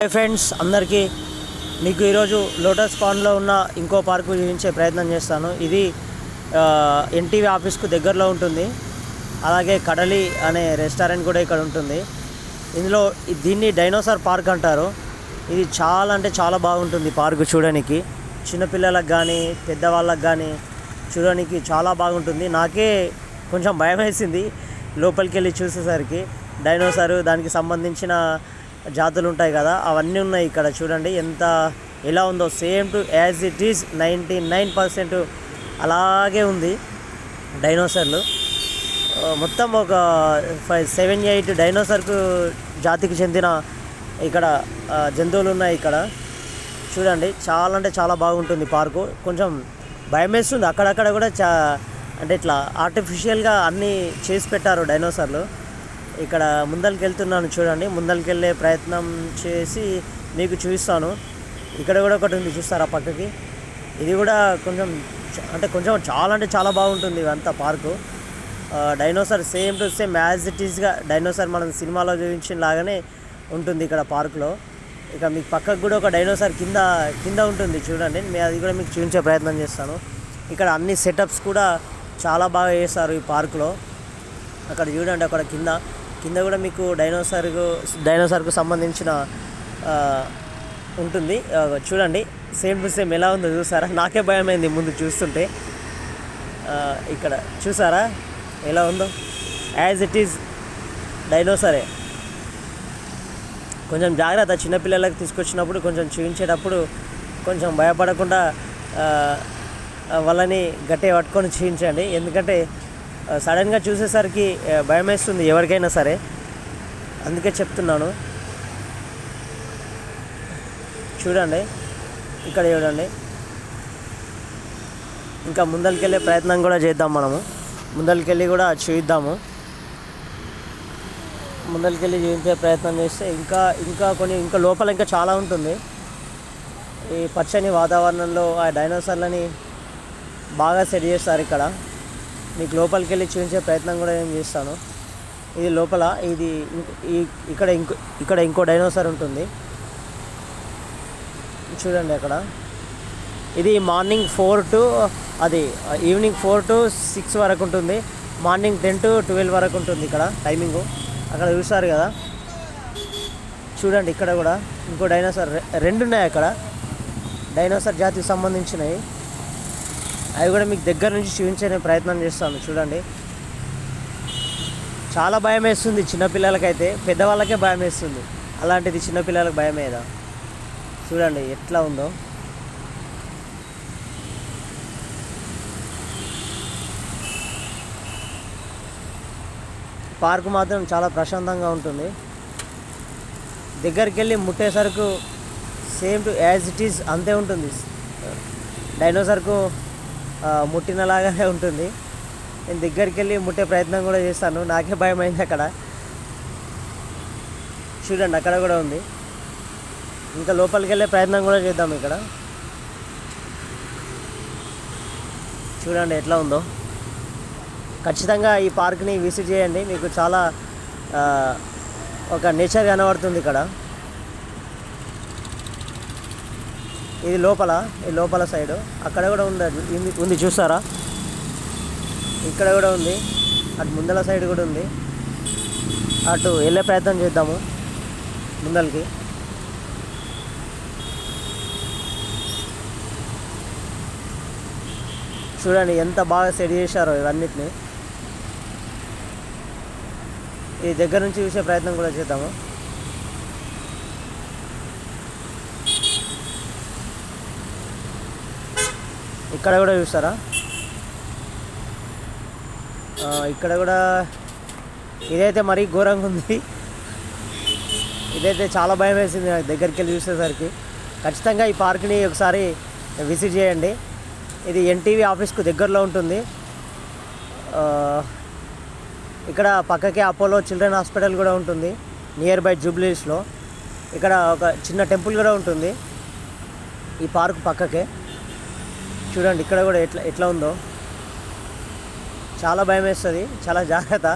Hi friends అందరికీ మీకు ఈరోజు లోటస్ పాండ్లో ఉన్న ఇంకో పార్కు చూపించే ప్రయత్నం చేస్తాను. ఇది ఎన్టీవీ ఆఫీస్కు దగ్గరలో ఉంటుంది. అలాగే కడలి అనే రెస్టారెంట్ కూడా ఇక్కడ ఉంటుంది. ఇందులో దీన్ని డైనోసార్ పార్క్ అంటారు. ఇది చాలా అంటే చాలా బాగుంటుంది పార్కు చూడడానికి. చిన్నపిల్లలకు కానీ పెద్దవాళ్ళకి కానీ చూడడానికి చాలా బాగుంటుంది. నాకే కొంచెం భయం వేసింది లోపలికి వెళ్ళి చూసేసరికి. డైనోసార్ దానికి సంబంధించిన జాతులు ఉంటాయి కదా అవన్నీ ఉన్నాయి ఇక్కడ చూడండి. ఎంత ఎలా ఉందో same to as it is ninety nine percent అలాగే ఉంది డైనోసార్లు. మొత్తం ఒక ఫైవ్ సెవెన్ ఎయిట్ డైనోసార్కు జాతికి చెందిన ఇక్కడ జంతువులు ఉన్నాయి ఇక్కడ. చూడండి చాలా అంటే చాలా బాగుంటుంది పార్కు. కొంచెం భయం వేస్తుంది. అక్కడక్కడ కూడా చా అంటే ఇట్లా ఆర్టిఫిషియల్గా అన్నీ చేసి పెట్టారు డైనోసార్లు. ఇక్కడ ముందరికి వెళ్తున్నాను చూడండి. ముందరికి వెళ్ళే ప్రయత్నం చేసి మీకు చూపిస్తాను. ఇక్కడ కూడా ఒకటి ఉంది చూస్తారా పక్కకి? ఇది కూడా కొంచెం అంటే కొంచెం చాలా అంటే చాలా బాగుంటుంది ఇదంతా park. Dinosaur same to same as it ఈస్గా డైనోసార్ మనం సినిమాలో చూపించిన లాగానే ఉంటుంది ఇక్కడ పార్కులో. ఇక మీకు పక్కకు కూడా ఒక డైనోసార్ కింద కింద ఉంటుంది చూడండి. నేను అది కూడా మీకు చూపించే ప్రయత్నం చేస్తాను. ఇక్కడ అన్ని సెటప్స్ కూడా చాలా బాగా చేస్తారు ఈ పార్కులో. అక్కడ చూడండి అక్కడ కింద. కింద కూడా మీకు డైనోసార్కు డైనోసార్కు సంబంధించిన ఉంటుంది. చూడండి. సేమ్ టు సేమ్ ఎలా ఉందో చూసారా? నాకే భయమైంది ముందు చూస్తుంటే. ఇక్కడ చూసారా? ఎలా ఉందో? యాజ్ ఇట్ ఈజ్ డైనోసారే. కొంచెం జాగ్రత్త చిన్నపిల్లలకు తీసుకొచ్చినప్పుడు కొంచెం చూపించేటప్పుడు కొంచెం భయపడకుండా వాళ్ళని గట్టిగా పట్టుకొని చూపించండి ఎందుకంటే సడన్గా చూసేసరికి భయమేస్తుంది భయం వేస్తుంది ఎవరికైనా సరే. అందుకే చెప్తున్నాను. చూడండి. ఇక్కడ చూడండి. ఇంకా ముందరికెళ్ళే ప్రయత్నం కూడా చేద్దాం మనము. ముందరికెళ్ళి కూడా చూద్దాము ముందరికెళ్ళి చూపించే ప్రయత్నం చేస్తే ఇంకా ఇంకా కొన్ని ఇంకా లోపల ఇంకా చాలా ఉంటుంది. ఈ పచ్చని వాతావరణంలో ఆ డైనోసార్లని బాగా సెట్ చేస్తారు ఇక్కడ. మీకు లోపలికి వెళ్ళి చూపించే ప్రయత్నం కూడా నేను చేస్తాను. ఇది లోపల ఇది ఇక్కడ ఇంకో ఇక్కడ ఇంకో డైనోసార్ ఉంటుంది. చూడండి అక్కడ. ఇది మార్నింగ్ ఫోర్ టు అది ఈవినింగ్ ఫోర్ టు సిక్స్ వరకు ఉంటుంది. మార్నింగ్ టెన్ టు ట్వెల్వ్ వరకు ఉంటుంది ఇక్కడ టైమింగు. అక్కడ చూసారు కదా. చూడండి ఇక్కడ కూడా ఇంకో డైనోసార్ రెండు ఉన్నాయి అక్కడ. డైనోసార్ జాతికి సంబంధించినవి. అవి కూడా మీకు దగ్గర నుంచి చూపించే ప్రయత్నం చేస్తాను. చూడండి. చాలా భయం వేస్తుంది చిన్నపిల్లలకైతే పెద్దవాళ్ళకే భయం వేస్తుంది. అలాంటిది చిన్నపిల్లలకు భయం ఏదా చూడండి ఎట్లా ఉందో. పార్కు మాత్రం చాలా ప్రశాంతంగా ఉంటుంది. దగ్గరికి వెళ్ళి ముట్టేసరికి same to as it is అంతే ఉంటుంది. డైనోసార్కు ముట్టినలాగానే ఉంటుంది. నేను దగ్గరికి వెళ్ళి ముట్టే ప్రయత్నం కూడా చేస్తాను. నాకే భయం అయింది అక్కడ. చూడండి అక్కడ కూడా ఉంది. ఇంకా లోపలికి వెళ్ళే ప్రయత్నం కూడా చేద్దాం ఇక్కడ. చూడండి ఎట్లా ఉందో. ఖచ్చితంగా ఈ పార్క్ని విజిట్ చేయండి. మీకు చాలా ఒక నేచర్ కనబడుతుంది ఇక్కడ. ఇది లోపల ఈ లోపల సైడ్. అక్కడ కూడా ఉంది ఉంది చూస్తారా? ఇక్కడ కూడా ఉంది. అటు ముందల సైడ్ కూడా ఉంది. అటు వెళ్ళే ప్రయత్నం చేద్దాము ముందలకి. చూడండి ఎంత బాగా సెట్ చేశారో ఇవన్నిటిని. ఈ దగ్గర నుంచి చూసే ప్రయత్నం కూడా చేద్దాము. ఇక్కడ కూడా చూస్తారా? ఇక్కడ కూడా ఇదైతే మరీ ఘోరంగా ఉంది. ఇదైతే చాలా భయం వేసింది నాకు దగ్గరికి వెళ్ళి చూసేసరికి. ఖచ్చితంగా ఈ పార్క్ని ఒకసారి విజిట్ చేయండి. ఇది ఎన్టీవీ ఆఫీస్కు దగ్గరలో ఉంటుంది. ఇక్కడ పక్కకే అపోలో చిల్డ్రన్ హాస్పిటల్ కూడా ఉంటుంది నియర్ బై జూబ్లీస్లో ఇక్కడ ఒక చిన్న టెంపుల్ కూడా ఉంటుంది ఈ పార్క్ పక్కకే. చూడండి ఇక్కడ కూడా ఎట్లా ఎట్లా ఉందో. చాలా భయం వేస్తుంది చాలా జాగ్రత్త.